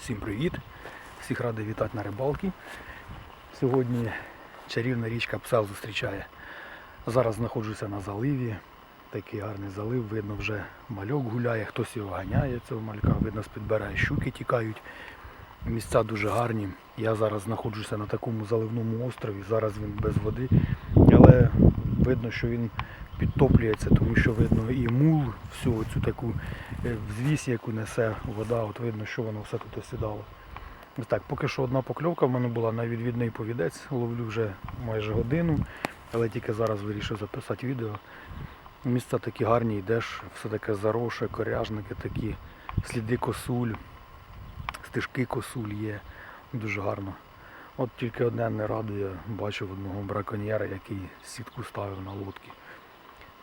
Всім привіт! Всіх радий вітати на рибалці. Сьогодні чарівна річка Псел зустрічає. Зараз знаходжуся на заливі. Такий гарний залив, видно вже мальок гуляє, хтось його ганяє, цього малька, видно, з-підбирає щуки тікають. Місця дуже гарні. Я зараз знаходжуся на такому заливному острові, зараз він без води, але видно, що він підтоплюється, тому що видно і мул, всю цю таку е, взвісь, яку несе вода, от видно, що воно все тут осідало. Так, поки що одна покльовка в мене була на відвідний повідець, ловлю вже майже годину, але тільки зараз вирішив записати відео. Місця такі гарні, йдеш, все таке зароше, коряжники такі, сліди косуль, стежки косуль є. Дуже гарно. От тільки одне не радує, бачив одного браконьєра, який сітку ставив на лодки.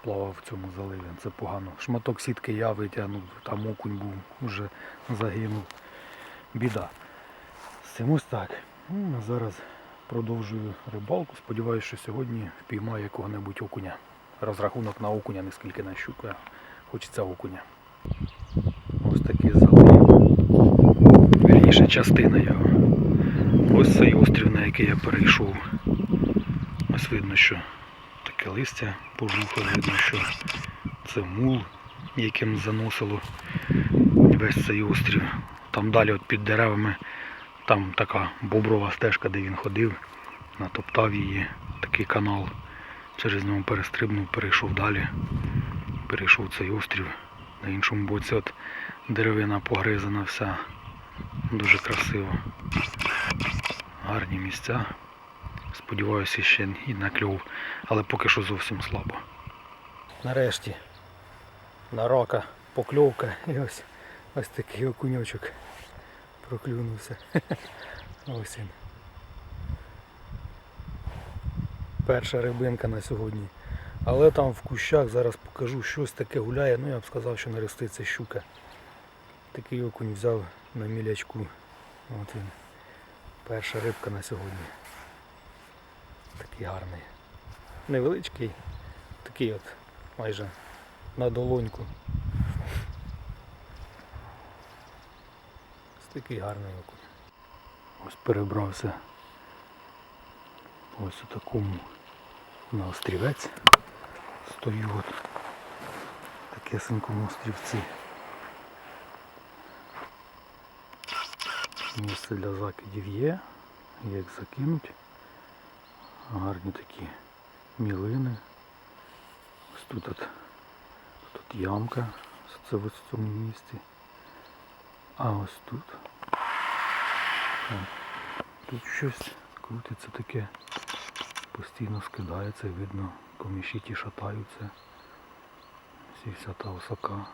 Плавав в цьому заливі. Це погано. Шматок сітки я витягнув, там окунь був, вже загинув. Біда. З цим ось так. Ну, зараз продовжую рибалку. Сподіваюся, що сьогодні впіймаю якого-небудь окуня. Розрахунок на окуня, не скільки на щуку. Хочеться окуня. Ось такий залив. Вірніше частина його. Ось цей острів, на який я перейшов. Ось видно, що таке листя пожухле, видно, що це мул, яким заносило весь цей острів. Там далі от під деревами, там така боброва стежка, де він ходив, натоптав її, такий канал. Через нього перестрибнув, перейшов далі, перейшов цей острів. На іншому боці от деревина погризана вся. Дуже красиво. Гарні місця. Сподіваюся, ще і на кльов, але поки що зовсім слабо. Нарешті на рака покльовка і ось, ось такий окуньочок проклюнувся. Ось він. Перша рибинка на сьогодні. Але там в кущах зараз покажу щось таке гуляє, ну я б сказав, що нароститься щука. Такий окунь взяв на мілячку. От він. Перша рибка на сьогодні. Такий гарний. Невеличкий, такий от майже на долоньку. Ось такий гарний окунь. Ось перебрався ось у такому на острівець. Стою от такесенькому острівці. Місце для закидів є, як закинуть. Гарні такі мілини. Ось тут, от, тут ямка, це в цьому місці. А ось тут. Тут щось крутиться таке, постійно скидається, видно, коміші ті шатаються. Всі вся та осака.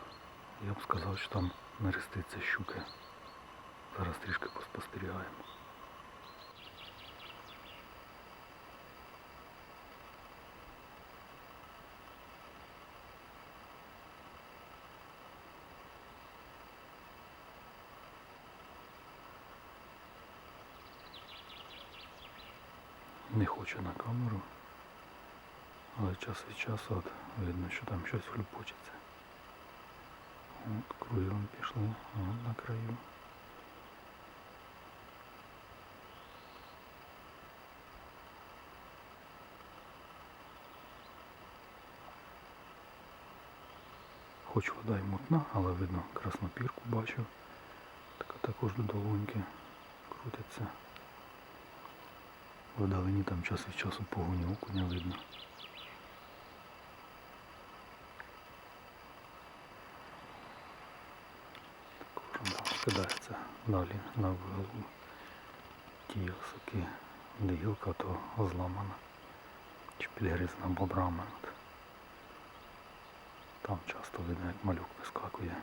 Я б сказав, що там нереститься щуки. Зараз трішки поспостерігаємо. Не хочу на камеру, але час від часу от видно, що там щось хлюпочеться. От кругом пішли, от на краю. Хоч вода й мутна, але видно краснопірку бачу. Така також до долоньки крутиться. Вдалині там час від часу погоню окуня видно. Кидається далі на виголу ті осоки, де гілка то зламана чи підгризана бобрами. Там часто видно, як малюк вискакує.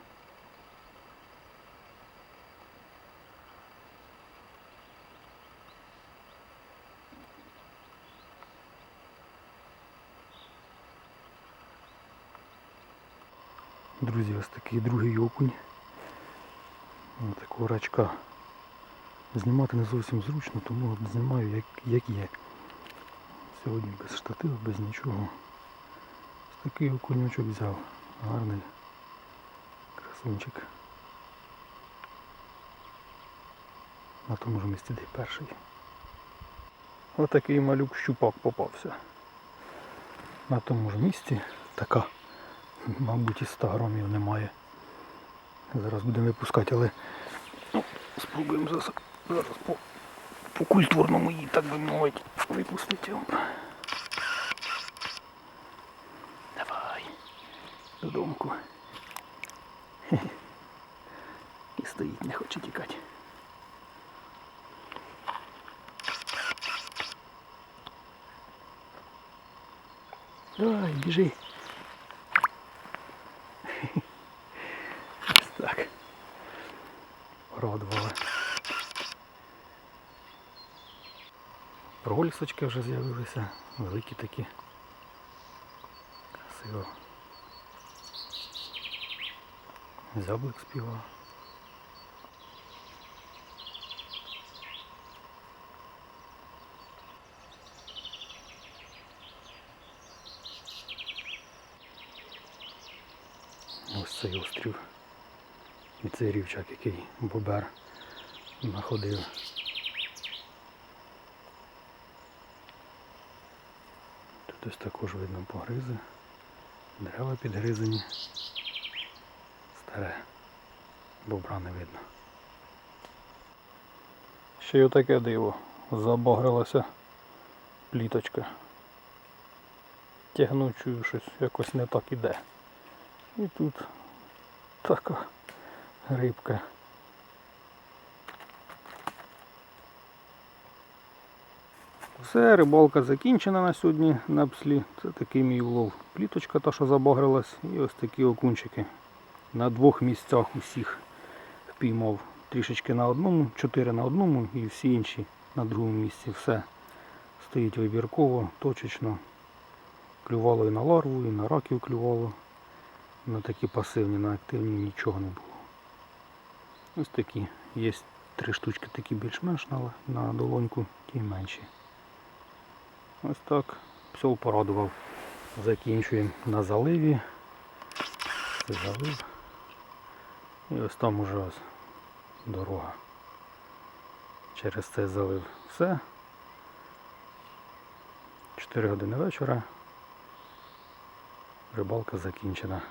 Друзі, ось такий другий окунь. Ось такого рачка. Знімати не зовсім зручно, тому знімаю як, як є. Сьогодні без штативу, без нічого. Ось такий окуньочок взяв. Гарний красунчик. на тому ж місці, де перший. Отакий малюк щупак попався. На тому ж місці така, мабуть, і 100 грамів немає. Зараз будемо випускати, але ну, спробуємо зараз, зараз по, по культурному її, так би мовити, випустити. Давай. Додомку. І стоїть, не хоче тікати. Давай, біжи. Ось так. Порадували. Пролісочки вже з'явилися, великі такі. Красиво. Зяблик співав. Ось цей острів. І цей рівчак, який бобер знаходив. Ось також видно погризи. Дерева підгризані. Старе. Бобра не видно. Ще й отаке диво. Забагрилася пліточка. Тягну, чую, щось якось не так іде. І тут така рибка. Все, рибалка закінчена на сьогодні на пслі. Це такий мій улов. Пліточка та, що забагрилась, і ось такі окунчики. На двох місцях усіх впіймав. Трішечки на одному, чотири на одному і всі інші на другому місці. Все стоїть вибірково, точечно. Клювало і на ларву, і на раків клювало. На такі пасивні, на активні нічого не було. Ось такі. Є три штучки такі більш-менш на, на долоньку, ті менші. Ось так. Псов порадував. Закінчуємо на заливі. Залив. І ось там уже дорога. Через цей залив все. 4 години вечора. Рибалка закінчена.